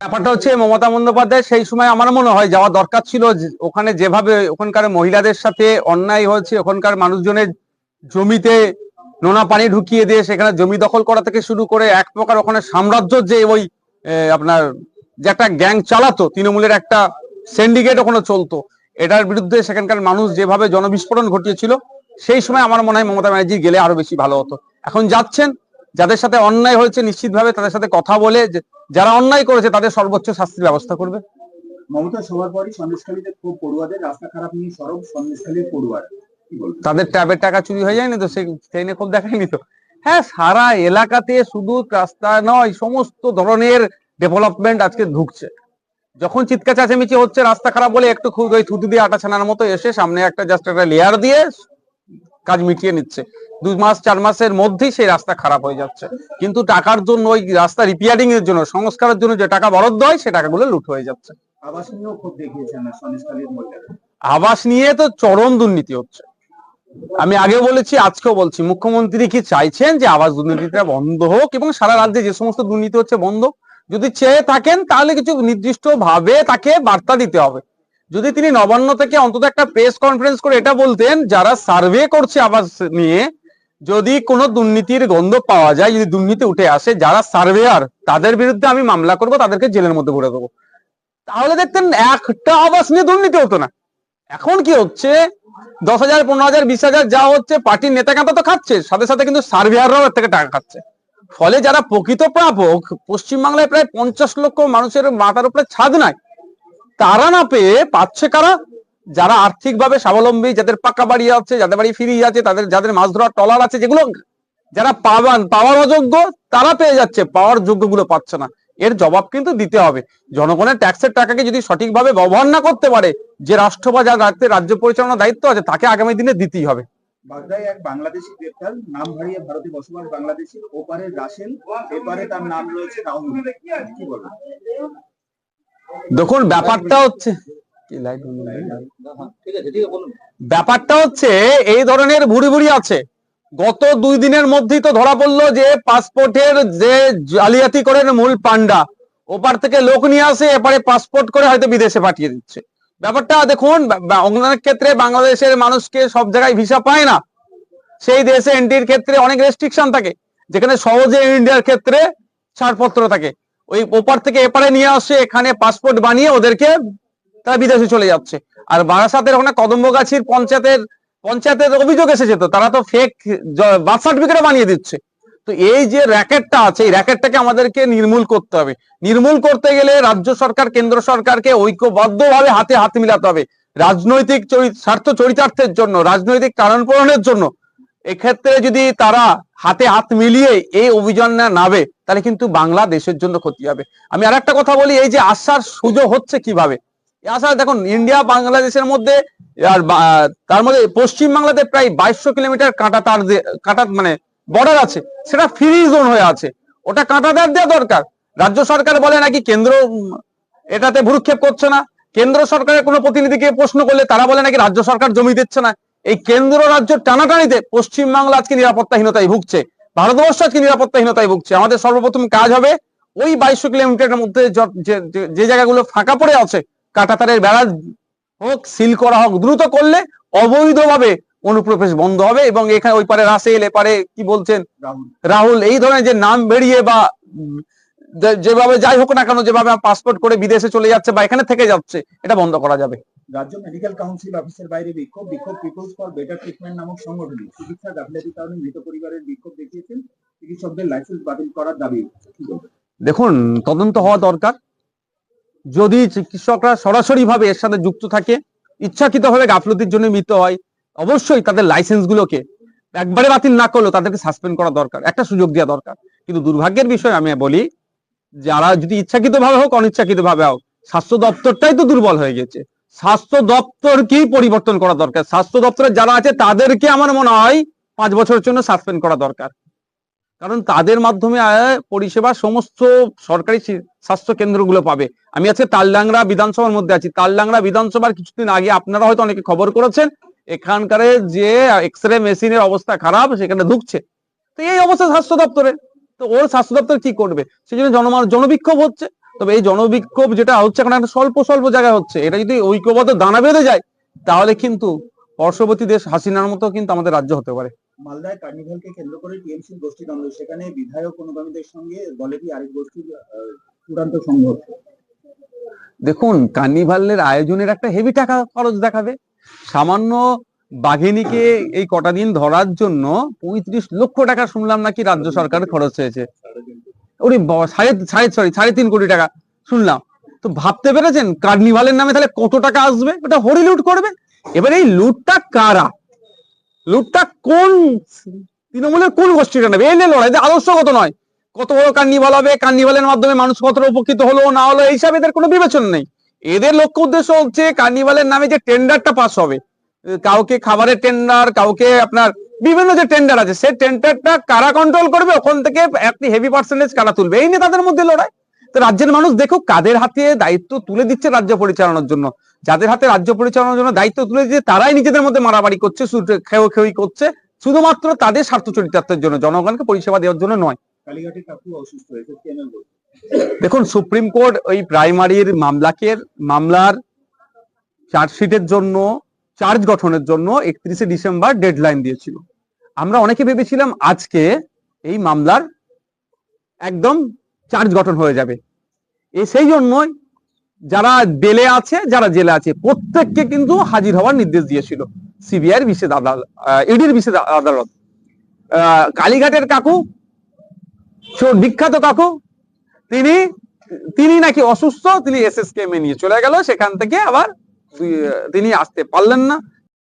ব্যাপারটা হচ্ছে মমতা বন্দ্যোপাধ্যায় সেই সময় আমার মনে হয় যাওয়া দরকার ছিল ওখানে যেভাবে ওখানকার মহিলাদের সাথে অন্যায় হয়েছে, ওখানকার মানুষজনের জমিতে নোনা পানি ঢুকিয়ে দিয়ে সেখানে জমি দখল করা থেকে শুরু করে এক প্রকার ওখানে সাম্রাজ্য যে ওই আপনার যে একটা গ্যাং চালাতো, তৃণমূলের একটা সিন্ডিকেট ওখানে চলতো, এটার বিরুদ্ধে সেখানকার মানুষ যেভাবে জনবিস্ফোরণ ঘটিয়েছিল, সেই সময় আমার মনে হয় মমতা ব্যানার্জি গেলে আরও বেশি ভালো হতো। এখন যাচ্ছেন যাদের সাথে অন্যায় হয়েছে নিশ্চিতভাবে তাদের সাথে কথা বলে যারা অন্যায় করেছে তাদের সর্বোচ্চ শাস্তির ব্যবস্থা করবে। মমতা সবার পরই সন্দেশখালীতে খুব পড়ুয়াদের রাস্তা খারাপ নিয়ে সরব সন্দেশখালীর পড়ুয়ার। তাদের ট্যাবের টাকা চুরি হয়ে যায়নি তো? সেই নিয়ে খুব দেখায়নি তো? হ্যাঁ সারা এলাকাতে শুধু রাস্তা নয় সমস্ত ধরনের ডেভেলপমেন্ট আজকে ঢুকছে। যখন চিৎকার চেঁচামেচি হচ্ছে রাস্তা খারাপ বলে একটু খুব ওই থুতু দিয়ে আটা ছানার মতো এসে সামনে একটা জাস্ট একটা লেয়ার দিয়ে কাজ মিটিয়ে নিচ্ছে। দুই মাস চার মাসের মধ্যেই সেই রাস্তা খারাপ হয়ে যাচ্ছে। কিন্তু টাকার জন্য ওই রাস্তা রিপেয়ারিং এর জন্য সংস্কারের জন্য যে টাকা বরাদ্দ হয় সে টাকাগুলো লুট হয়ে যাচ্ছে। আবাস নিয়ে তো চরম দুর্নীতি হচ্ছে। আমি আগেও বলেছি আজকেও বলছি মুখ্যমন্ত্রী কি চাইছেন যে আবাস দুর্নীতিটা বন্ধ হোক এবং সারা রাজ্যে যে সমস্ত দুর্নীতি হচ্ছে বন্ধ? যদি চেয়ে থাকেন তাহলে কিছু নির্দিষ্ট ভাবে তাকে বার্তা দিতে হবে। যদি তিনি নবান্ন থেকে অন্তত একটা প্রেস কনফারেন্স করে এটা বলতেন, যারা সার্ভে করছে আবাস নিয়ে, যদি কোনো দুর্নীতির গন্ধ পাওয়া যায়, যদি দুর্নীতি উঠে আসে, যারা সার্ভেয়ার তাদের বিরুদ্ধে আমি মামলা করব, তাদেরকে জেলের মধ্যে ভরে দেবো। তাহলে দেখতেন একটা আবাস নিয়ে দুর্নীতি হতো না। এখন কি হচ্ছে? দশ হাজার, পনেরো হাজার, বিশ হাজার যা হচ্ছে, পার্টির নেতা কাঁটা তো খাচ্ছে, সাথে সাথে কিন্তু সার্ভেয়াররাও এর থেকে টাকা খাচ্ছে। ফলে যারা প্রকৃত প্রাপক, পশ্চিমবাংলায় প্রায় পঞ্চাশ লক্ষ মানুষের মাথার উপরে ছাদ নাই। তারা না পেয়ে পাচ্ছে কারা? যারা আর্থিকভাবে স্বাবলম্বী, যাদের পাকা বাড়ি আছে, যাদের বাড়ি ফিরিয়ে আছে, তাদের, যাদের মাছ ধরার টলার আছে, যেগুলো যারা পাবান, পাওয়ার অযোগ্য, তারা পেয়ে যাচ্ছে। পাওয়ার যোগ্যগুলো পাচ্ছে না। এর জবাব কিন্তু দিতে হবে। জনগণের ট্যাক্সের টাকাকে যদি সঠিকভাবে ব্যবহার না করতে পারে, যে রাষ্ট্র বা যার রাজ্যে, রাজ্য পরিচালনার দায়িত্ব আছে, তাকে আগামী দিনে দিতেই হবে। বাগদায় এক বাংলাদেশি গ্রেপ্তার, নাম হারিয়ে ভারতে বসবাস বাংলাদেশি ওপারে রাসেল। এপারে তার নাম রয়েছে রাহুল। কি বলবেন দেখুন, ব্যাপারটা হচ্ছে ব্যাপারটা হচ্ছে, এই ধরনের ভুড়ি ভুড়ি আছে। গত দুই দিনের মধ্যেই তো ধরা পড়ল যে পাসপোর্টের যে জালিয়াতি করেন মূল পান্ডা ওপার থেকে লোক নিয়ে আসে, এপারে পাসপোর্ট করে হয়তো বিদেশে পাঠিয়ে দিচ্ছে। ব্যাপারটা দেখুন অনেক ক্ষেত্রে বাংলাদেশের মানুষকে সব জায়গায় ভিসা পায় না। সেই দেশে এন্ট্রির ক্ষেত্রে অনেক রেস্ট্রিকশন থাকে, যেখানে সহজে ইন্ডিয়ার ক্ষেত্রে ছাড়পত্র থাকে। ওই ওপার থেকে এপারে নিয়ে আসে, এখানে পাসপোর্ট বানিয়ে ওদেরকে তারা বিদেশে চলে যাচ্ছে। আর বারাসাতের ওখানে কদম্বগাছির পঞ্চায়েতের পঞ্চায়েতের অভিযোগ এসেছে তো, তারা তো ফেক বার্থ সার্টিফিকেট বানিয়ে দিচ্ছে। তো এই যে র্যাকেটটা আছে, এই র্যাকেটটাকে আমাদেরকে নির্মূল করতে হবে। নির্মূল করতে গেলে রাজ্য সরকার, কেন্দ্র সরকারকে ঐক্যবদ্ধভাবে হাতে হাত মিলাতে হবে। রাজনৈতিক স্বার্থ চরিতার্থের জন্য, রাজনৈতিক কারণ পূরণের জন্য এক্ষেত্রে যদি তারা হাতে হাত মিলিয়ে এই অভিযান না নাবে তাহলে কিন্তু বাংলাদেশের জন্য ক্ষতি হবে। আমি আর একটা কথা বলি, এই যে আসার সুযোগ হচ্ছে কীভাবে? আশা দেখুন, ইন্ডিয়া, বাংলাদেশের মধ্যে, আর তার মধ্যে পশ্চিম বাংলাতে প্রায় বাইশশো কিলোমিটার কাঁটা তার কাঁটা মানে বর্ডার আছে, সেটা ফ্রি জোন হয়ে আছে। ওটা কাঁটাতার দেওয়া দরকার। রাজ্য সরকার বলে নাকি কেন্দ্র এটাতে ভ্রুক্ষেপ করছে না। কেন্দ্র সরকারের কোনো প্রতিনিধিকে প্রশ্ন করলে তারা বলে নাকি রাজ্য সরকার জমি দিচ্ছে না। এই কেন্দ্র রাজ্য টানাটানিতে পশ্চিমবাংলা আজকে নিরাপত্তাহীনতায় ভুগছে। ভারতবর্ষ আজকে নিরাপত্তাহীনতায় ভুগছে। আমাদের সর্বপ্রথম কাজ হবে ওই বাইশশো কিলোমিটারের মধ্যে যে- জায়গাগুলো ফাঁকা পড়ে আছে কাটাতারের বেড়া হোক সিল করা হোক দ্রুত করলে অবৈধভাবে অনুপ্রবেশ বন্ধ হবে এবং এখানে ওই পারে রাসেল এপারে কি বলছেন? রাহুল। এই ধরনের যে নাম বেরিয়ে বা যেভাবে যাই হোক না কেন যেভাবে পাসপোর্ট করে বিদেশে চলে যাচ্ছে বা এখানে থেকে যাচ্ছে এটা বন্ধ করা যাবে। রাজ্য মেডিকেল কাউন্সিল অফিসের বাইরে বিক্ষোভ বিক্ষোভ পিপলস ফর বেটার ট্রিটমেন্ট নামক সংগঠন চিকিৎসা গাফিলতির কারণে মৃত পরিবারের বিক্ষোভ দেখিয়েছেন চিকিৎসকদের লাইসেন্স বাতিল করার দাবি। দেখুন, তদন্ত হওয়া দরকার। যদি চিকিৎসকরা সরাসরি ভাবে এর সাথে যুক্ত থাকে, ইচ্ছাকৃতভাবে গাফলতির জন্য মৃত হয়, অবশ্যই তাদের লাইসেন্স গুলোকে একবারে বাতিল না করলেও তাদেরকে সাসপেন্ড করা দরকার। একটা সুযোগ দেওয়া দরকার। কিন্তু দুর্ভাগ্যের বিষয় আমি বলি, যারা যদি ইচ্ছাকৃত ভাবে হোক অনিচ্ছাকৃত ভাবে হোক, স্বাস্থ্য দপ্তরটাই তো দুর্বল হয়ে গেছে। স্বাস্থ্য দপ্তরকেই পরিবর্তন করা দরকার? স্বাস্থ্য দপ্তরে যারা আছে তাদেরকে আমার মনে হয় পাঁচ বছরের জন্য সাসপেন্ড করা দরকার। কারণ তাদের মাধ্যমে পরিষেবা সমস্ত সরকারি স্বাস্থ্য কেন্দ্রগুলো পাবে। আমি আজকে তালডাংরা বিধানসভার মধ্যে আছি। তালডাংরা বিধানসভার কিছুদিন আগে আপনারা হয়তো অনেকে খবর করেছেন, এখানকার যে এক্স রে মেশিনের অবস্থা খারাপ, সেখানে ঢুকছে। তো এই অবস্থা স্বাস্থ্য দপ্তরে। তো ওর স্বাস্থ্য দপ্তর কি করবে? সেই জন্য জনমান জনবিক্ষোভ হচ্ছে। তবে এই জনবিক্ষোভ যেটা হচ্ছে এখন একটা স্বল্প স্বল্প জায়গায় হচ্ছে। এটা যদি ঐক্যবদ্ধ দানা বেঁধে যায় তাহলে কিন্তু পার্শ্ববর্তী দেশ হাসিনার মতো কিন্তু আমাদের রাজ্য হতে পারে। মালদায় কার্নিভালকে কেন্দ্র করে টিএমসি গোষ্ঠী দ্বন্দ্ব সেখানে বিধায়ক অনুগামীদের সঙ্গে দলেরই আরেক গোষ্ঠীর চূড়ান্ত সংঘর্ষ? দেখুন কার্নিভালের আয়োজনের একটা হেভি টাকা খরচ দেখাবে। সামান্য বাঘিনীকে এই কটা দিন ধরার জন্য পঁয়ত্রিশ লক্ষ টাকা শুনলাম নাকি রাজ্য সরকার খরচ হয়েছে। ওরে বাবা, সাড়ে সাড়ে সরি সাড়ে তিন কোটি টাকা শুনলাম। তো ভাবতে পেরেছেন কার্নিভালের নামে তাহলে কত টাকা আসবে? ওটা হরি লুট করবে? এবার এই লুটটা কারা? লুটটা কোন তৃণমূলের কোন গোষ্ঠীটা নেবে? এই নিয়ে লড়াই আদর্শগত নয়। কত বড় কার্নিভাল হবে? কার্নিভালের মাধ্যমে মানুষ কতটা উপকৃত হলো না হলো এইসব এদের কোনো বিবেচনা নেই। এদের লক্ষ্য উদ্দেশ্য হচ্ছে কার্নিভালের নামে যে টেন্ডারটা পাস হবে। কাউকে খাবারের টেন্ডার কাউকে আপনার বিভিন্ন যে টেন্ডার আছে সেই টেন্ডারটা কারা কন্ট্রোল করবে? ওখান থেকে একটি হেভি পার্সেন্টেজ কারা তুলবে? এই নিয়ে তাদের মধ্যে লড়াই। তো রাজ্যের মানুষ দেখুক কাদের হাতে দায়িত্ব তুলে দিচ্ছে রাজ্য পরিচালনার জন্য। যাদের হাতে রাজ্য পরিচালনার জন্য দায়িত্ব তুলে দিচ্ছে তারাই নিজেদের মধ্যে মারামারি করছে খেউ খেউই করছে। শুধুমাত্র তাদের স্বার্থ চরিতার্থের জন্য জনগণকে পরিষেবা দেওয়ার জন্য নয়। দেখুন সুপ্রিম কোর্ট ওই প্রাইমারির মামলাকে মামলার চার্জশিটের জন্য চার্জ গঠনের জন্য একত্রিশে ডিসেম্বর ডেডলাইন দিয়েছিল। আমরা অনেকে ভেবেছিলাম আজকে এই মামলার একদম চার্জ গঠন হয়ে যাবে। এ সেই জন্যই যারা বেলে আছে, যারা জেলে আছে, প্রত্যেককে কিন্তু হাজির হওয়ার নির্দেশ দিয়েছিল সিবিআইয়ের বিশেষ আদালত ইডির বিশেষ আদালত। কালীঘাটের কাকু বিখ্যাত কাকু, তিনি তিনি নাকি অসুস্থ, তিনি এসএসকে নিয়ে চলে গেল, সেখান থেকে আবার তিনি আসতে পারলেন না।